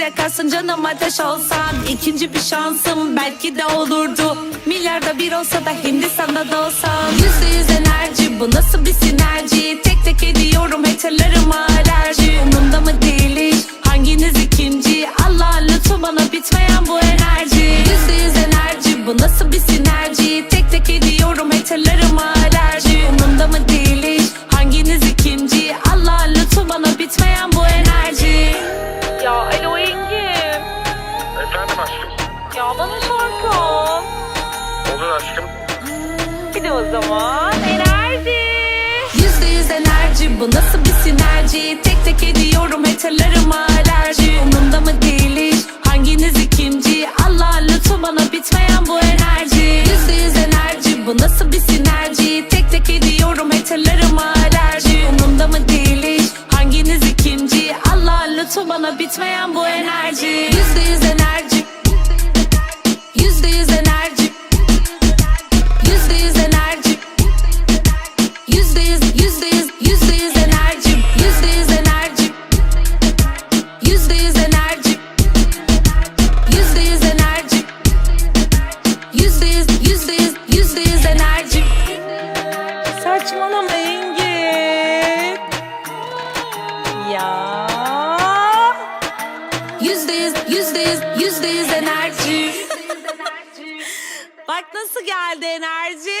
yakarsın canım ateş olsan? İkinci bir şansım belki de olurdu. Milyarda bir olsa da Hindistan'da da olsam Yüzde yüz enerji bu nasıl bir sinerji? Tek tek ediyorum haterlarıma alerji. Umurumda mı değil hiç hanginiz ikinci? Allah lütfu bana bitmeyen bu enerji. Yüzde yüz enerji bu nasıl bir sinerji Ya bana şarkı. Olur aşkım. Bir de o zaman enerji. Yüzde yüz enerji bu nasıl bir sinerji? Tek tek ediyorum haterlarıma alerji. Umurumda mı değil hiç hanginiz ikinci Allah lütfu bana bitmeyen bu enerji. Yüzde yüz enerji bu nasıl bir sinerji? Tek tek ediyorum haterlarıma alerji. Umurumda mı değil hiç hanginiz ikinci Allah lütfu bana bitmeyen bu enerji Bak nasıl geldi enerji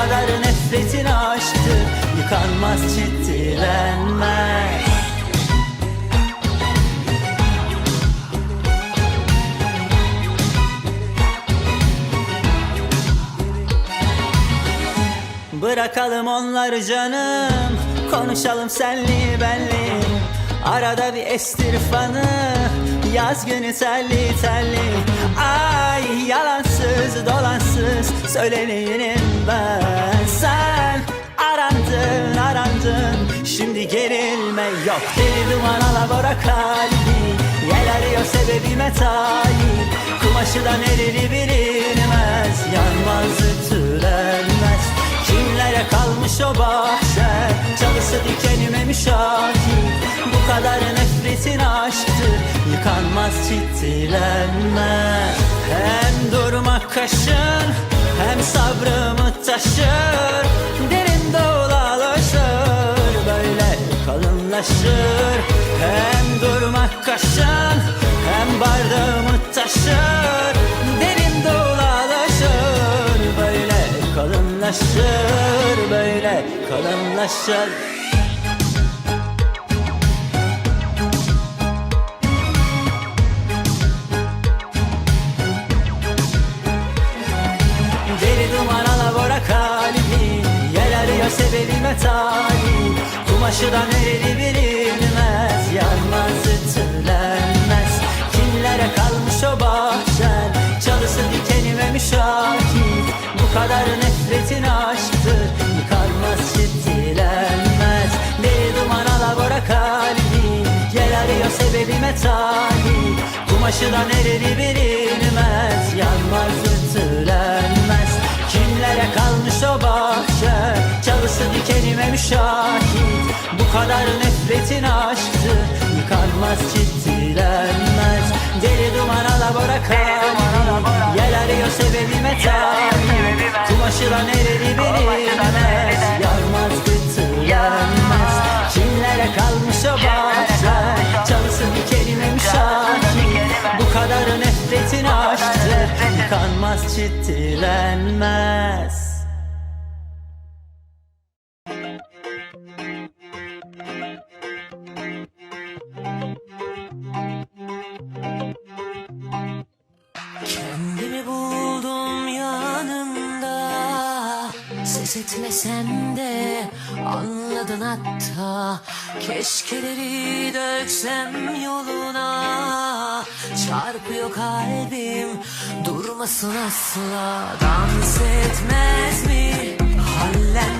kadar nefretin aşktı Yıkanmaz ciddilenmez Bırakalım onları canım. Konuşalım senli benli. Arada bir estir fanı. Yaz günü telli telli Ay yalansız dolansız Söyleneyim ben. Sen arandın arandın Şimdi gerilme yok. Deli duman alabora kalbi Yel arıyor sebebime talip Kumaşı da nereli bilinmez Yanmaz ütülenmez. Kimlere kalmış o bahçe Çalısı dikenime müşahit Bu kadar nefretin aşktır Yıkanmaz ciddilenmez Hem durmak kaşın Hem sabrımı taşır. Derin dolalaşır Böyle kalınlaşır. Hem durmak kaşın Hem bardağımı taşır. Derin dolalaşır Böyle kalınlaşır Böyle kalınlaşır talih Kumaşı da nereli bilinmez Yanmaz ütülenmez. Kimlere kalmış o bahçen? Çalısı dikenime müşahit Bu kadar nefretin aşktır Yıkanmaz ciddilenmez Deli duman alabora kalbim Gel arıyor sebebime talih Kumaşı da nereli bilinmez Yanmaz ütülenmez dikenime müşahit Bu kadar nefretin aşktı Yıkanmaz ciddilenmez Deli duman alabora kalbim Yel arıyor sebebime talih Kumaşı da nereli bilinmez Yanmaz ütülenmez Kimlere kalmış o bahçe? Çalısı dikenime müşahit Bu kadar nefretin aşktır Yıkanmaz ciddilenmez Döksem yoluna Çarpıyor kalbim durmasın asla. Dans etmez mi? Hallenmez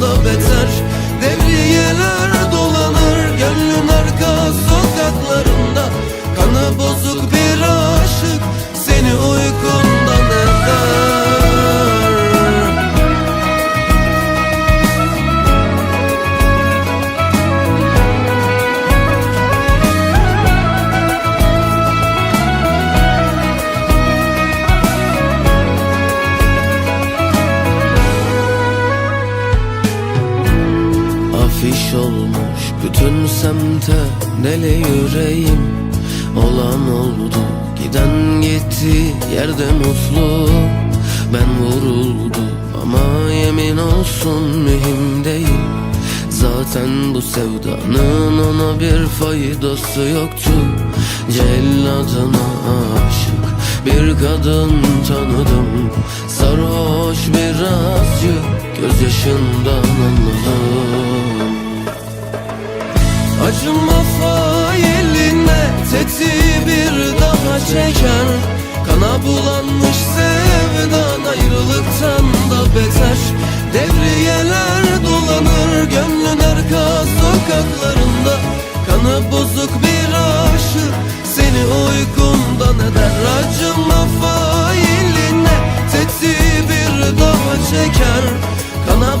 da beter. Devriyeler dolanır Gönlün yerde mutlu Ben vuruldu ama yemin olsun mühim değil Zaten bu sevdanın ona bir faydası yoktu. Celladına aşık bir kadın tanıdım. Sarhoş birazcık gözyaşından anladım. Acıma failine tetiği bir daha çeker Kana bulanmış sevdan ayrılıktan da beter. Devriyeler dolanır gönlün arka sokaklarında. Kanı bozuk bir aşık seni uykundan eder Acıma failine tetiği bir daha çeker. Kana